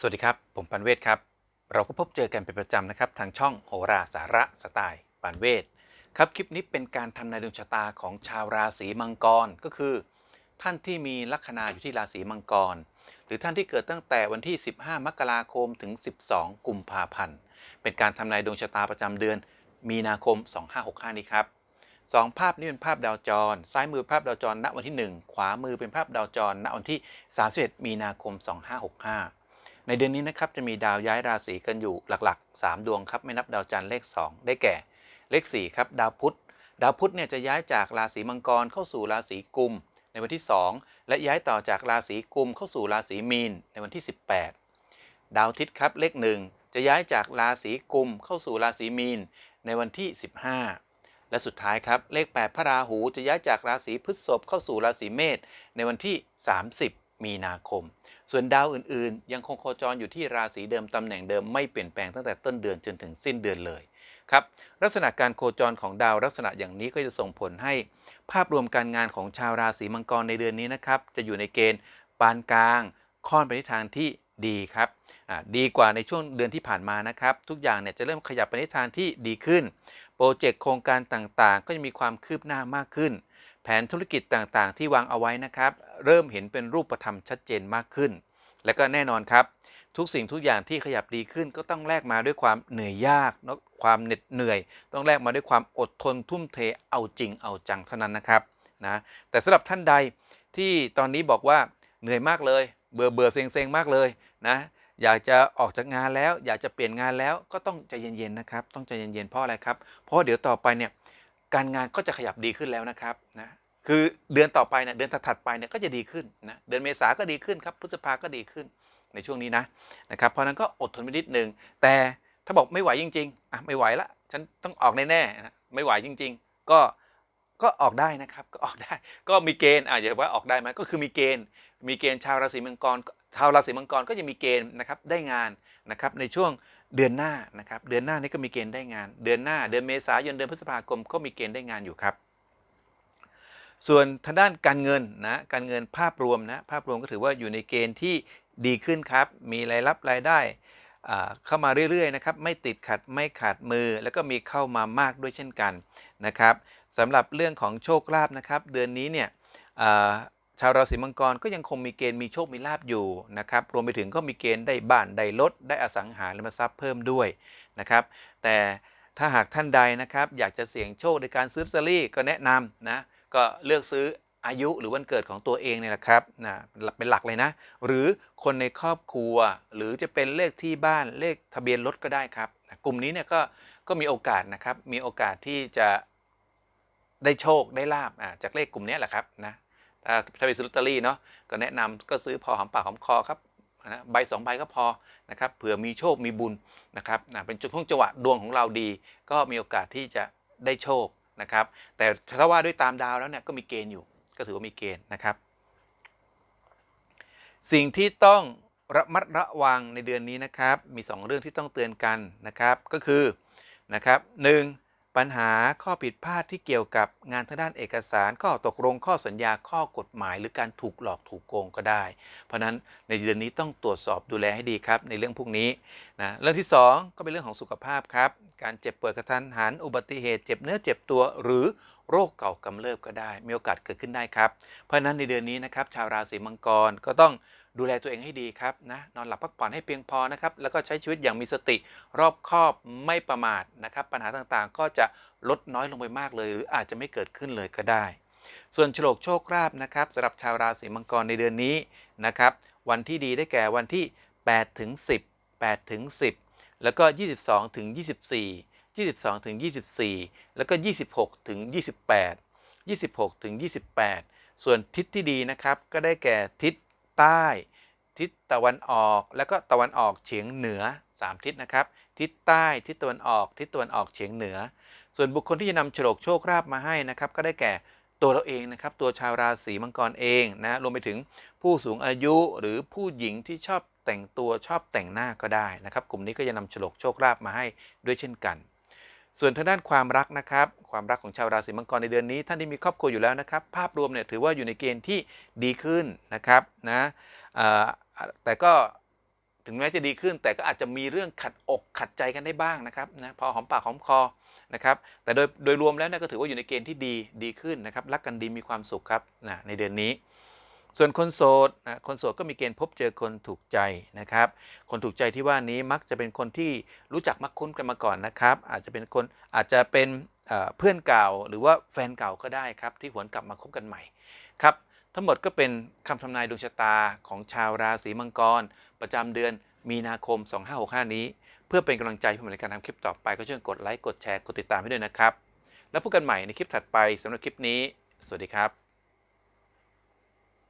สวัสดีครับ ผมปันเวศครับ เราก็พบเจอกันเป็นประจำนะครับ ทางช่องโหราสาระสไตล์ปันเวศครับคลิปนี้เป็นการทำนายดวงชะตาของชาวราศีมังกรก็คือ ท่านที่มีลัคนาอยู่ที่ราศีมังกร หรือท่านที่เกิดตั้งแต่วันที่ 15 มกราคมถึง 12 กุมภาพันธ์เป็นการทำนายดวงชะตาประจำเดือน มีนาคม 2565 นี้ครับสองภาพนี้เป็นภาพดาวจร ซ้ายมือภาพดาวจรณวันที่ 1 ขวามือเป็นภาพดาวจรณวันที่ 31 มีนาคม 2565 ในเดือนนี้นะครับจะมีดาวย้ายราศีกันอยู่หลักๆ 3 ดวงครับไม่นับดาวจันทร์เลข 2 ได้แก่ เลข4ครับดาวพุธดาวพุธเนี่ยจะย้ายจากราศีมังกรเข้าสู่ราศีกุม ในวันที่ 2 และย้ายต่อจากราศีกุมเข้าสู่ราศีมีน ในวันที่ 18 ดาวทิตย์ครับเลข 1 จะย้ายจากราศีกุมเข้าสู่ราศีมีน ในวันที่ 15 และสุดท้ายครับเลข 8 พระราหูจะย้ายจากราศีพฤษภเข้าสู่ราศีเมษในวันที่ 30 มีนาคม ส่วนดาวอื่นๆ ยังคงโคจรอยู่ที่ราศีเดิมตำแหน่งเดิมไม่เปลี่ยนแปลงตั้งแต่ต้นเดือนจนถึงสิ้นเดือนเลยครับลักษณะการโคจรของดาวลักษณะอย่างนี้ก็จะส่งผลให้ ภาพรวมการงานของชาวราศีมังกรในเดือนนี้นะครับจะอยู่ในเกณฑ์ปานกลาง ค่อนไปในทางที่ดีครับดีกว่าในช่วงเดือนที่ผ่านมานะครับ ทุกอย่างเนี่ยจะเริ่มขยับไปในทางที่ดีขึ้น โปรเจกต์โครงการต่างๆ ก็จะมีความคืบหน้ามากขึ้น แผนธุรกิจต่างๆ ที่วางเอาไว้นะครับ เริ่มเห็นเป็นรูปธรรมชัดเจนมากขึ้น และก็แน่นอนครับ ทุกสิ่งทุกอย่างที่ขยับดีขึ้นก็ต้องแลกมาด้วยความเหนื่อยยากนอะความเหน็ดเหนื่อย ต้องแลกมาด้วยความอดทนทุ่มเทเอาจริงเอาจังเท่านั้นนะครับนะแต่สำหรับท่านใดที่ตอนนี้บอกว่าเหนื่อยมากเลย เบื่อเบื่อเซ็งเซ็งมากเลยนะอยากจะออกจากงานแล้ว อยากจะเปลี่ยนงานแล้วก็ต้องใจเย็นๆนะครับ ต้องใจเย็นๆเพราะอะไรครับ เพราะเดี๋ยวต่อไปเนี่ย การงานก็จะขยับดีขึ้นแล้วนะครับนะคือเดือนต่อไปเนี่ยเดือนถัดไปเนี่ยก็จะดีขึ้นนะเดือนเมษาก็ดีขึ้นครับพฤษภาก็ดีขึ้นในช่วงนี้นะนะครับเพราะนั้นก็อดทนไปนิดนึงแต่ถ้าบอกไม่ไหวจริงๆอะไม่ไหวละฉันต้องออกแน่ๆนะไม่ไหวจริง ๆ ก็ก็ออกได้นะครับก็ออกได้ก็มีเกณฑ์อะอย่าว่าออกได้ไหมก็คือมีเกณฑ์ มีเกณฑ์ชาวราศีมังกรชาวราศีมังกรก็จะมีเกณฑ์นะครับได้งานนะครับในช่วง เดือนหน้านะครับเดือนหน้านี้ก็มีเกณฑ์ได้งาน เดือนหน้าเดือนเมษายนเดือนพฤษภาคมก็มีเกณฑ์ได้งานอยู่ครับ ส่วนทางด้านการเงินนะการเงินภาพรวมนะภาพรวมก็ถือว่าอยู่ในเกณฑ์ที่ดีขึ้นครับ มีรายรับรายได้เข้ามาเรื่อยๆนะครับไม่ติดขัดไม่ขาดมือ แล้วก็มีเข้ามามากด้วยเช่นกันนะครับสำหรับเรื่องของโชคลาภนะครับ เดือนนี้เนี่ย ชาวราศีมังกรก็ยังคงมีเกณฑ์มีโชคมีลาภอยู่นะครับรวมไปถึงก็มีเกณฑ์ได้บ้านได้รถได้อสังหาริมทรัพย์เพิ่มด้วยนะครับ แต่ถ้าหากท่านใดนะครับอยากจะเสี่ยงโชคในการซื้อลอตเตอรี่ก็แนะนำนะก็เลือกซื้ออายุหรือวันเกิดของตัวเองเนี่ยแหละครับนะเป็นหลักเลยนะ หรือคนในครอบครัว หรือจะเป็นเลขที่บ้านเลขทะเบียนรถก็ได้ครับนะกลุ่มนี้เนี่ยก็ก็มีโอกาสนะครับมีโอกาสที่จะได้โชคได้ลาบจากเลขกลุ่มนี้แหละครับนะ ถ้าไปซื้อลอตเตอรี่เนาะก็แนะนำก็ซื้อพอหอมปากหอมคอครับนะใบสองใบก็พอนะครับเผื่อมีโชคมีบุญนะครับนะเป็นช่วงจังหวะดวงของเราดี ก็มีโอกาสที่จะได้โชคนะครับ แต่ถ้าว่าด้วยตามดาวแล้วเนี่ยก็มีเกณฑ์อยู่ ก็ถือว่ามีเกณฑ์นะครับ สิ่งที่ต้องระมัดระวังในเดือนนี้นะครับ มี 2 เรื่องที่ต้องเตือนกันนะครับ ก็คือนะครับหนึ่ง ปัญหาข้อผิดพลาดที่เกี่ยวกับงานทางด้านเอกสารข้อตกลงข้อสัญญาข้อกฎหมาย หรือการถูกหลอกถูกโกงก็ได้ เพราะฉะนั้นในเดือนนี้ต้องตรวจสอบดูแลให้ดีครับในเรื่องพวกนี้นะเรื่องที่ 2 ก็เป็นเรื่องของสุขภาพครับ การเจ็บป่วยกระทันหันอุบัติเหตุเจ็บเนื้อเจ็บตัวหรือโรคเก่ากำเริบก็ได้ มีโอกาสเกิดขึ้นได้ครับ เพราะฉะนั้นในเดือนนี้นะครับชาวราศีมังกรก็ต้อง ดูแลตัวเองให้ดีครับนะนอนหลับพักผ่อนให้เพียงพอนะครับแล้วก็ใช้ชีวิตอย่างมีสติรอบคอบไม่ประมาทนะครับปัญหาต่างๆ ก็จะลดน้อยลงไปมากเลย หรืออาจจะไม่เกิดขึ้นเลยก็ได้ ส่วนโฉลกโชคลาภนะครับสำหรับชาวราศีมังกรในเดือนนี้นะครับวันที่ดีได้แก่วันที่8ถึง10 8ถึง10 แล้วก็ 22ถึง24 22ถึง24 แล้วก็ 26ถึง28 26ถึง28 ส่วนทิศที่ดีนะครับก็ได้แก่ทิศ ใต้ ทิศตะวันออก แล้วก็ตะวันออกเฉียงเหนือ 3 ทิศนะครับ ทิศใต้ ทิศตะวันออก ทิศตะวันออกเฉียงเหนือ ส่วนบุคคลที่จะนำโฉลกโชคลาภมาให้นะครับ ก็ได้แก่ตัวเราเองนะครับ ตัวชาวราศีมังกรเองนะรวมไปถึงผู้สูงอายุหรือผู้หญิงที่ชอบแต่งตัวชอบแต่งหน้าก็ได้นะครับ กลุ่มนี้ก็จะนำโฉลกโชคลาภมาให้ด้วยเช่นกัน ส่วนทางด้านความรักนะครับ ความรักของชาวราศีมังกรในเดือนนี้ ท่านที่มีครอบครัวอยู่แล้วนะครับ ภาพรวมเนี่ยถือว่าอยู่ในเกณฑ์ที่ดีขึ้นนะครับนะแต่ก็ถึงแม้จะดีขึ้น แต่ก็อาจจะมีเรื่องขัดอกขัดใจกันได้บ้างนะครับนะพอหอมปากหอมคอนะครับแต่โดยโดยรวมแล้วก็ถือว่าอยู่ในเกณฑ์ที่ดีดีขึ้นนะครับรักกันดีมีความสุขครับนะในเดือนนี้ ส่วนคนโสดนะคนโสดก็มีเกณฑ์พบเจอคนถูกใจนะครับ คนถูกใจที่ว่านี้มักจะเป็นคนที่รู้จักมักคุ้นกันมาก่อนนะครับ อาจจะเป็นคนอาจจะเป็นเพื่อนเก่าหรือว่าแฟนเก่าก็ได้ครับ ที่หวนกลับมาคบกันใหม่ครับ ทั้งหมดก็เป็นคำทำนายดวงชะตาของชาวราศีมังกร ประจำเดือนมีนาคม 2565 นี้ เพื่อเป็นกำลังใจผมในการทำคลิปต่อไปก็ช่วยกดไลค์กดแชร์กดติดตามให้ด้วยนะครับ แล้วพบกันใหม่ในคลิปถัดไปสำหรับคลิปนี้ สวัสดีครับ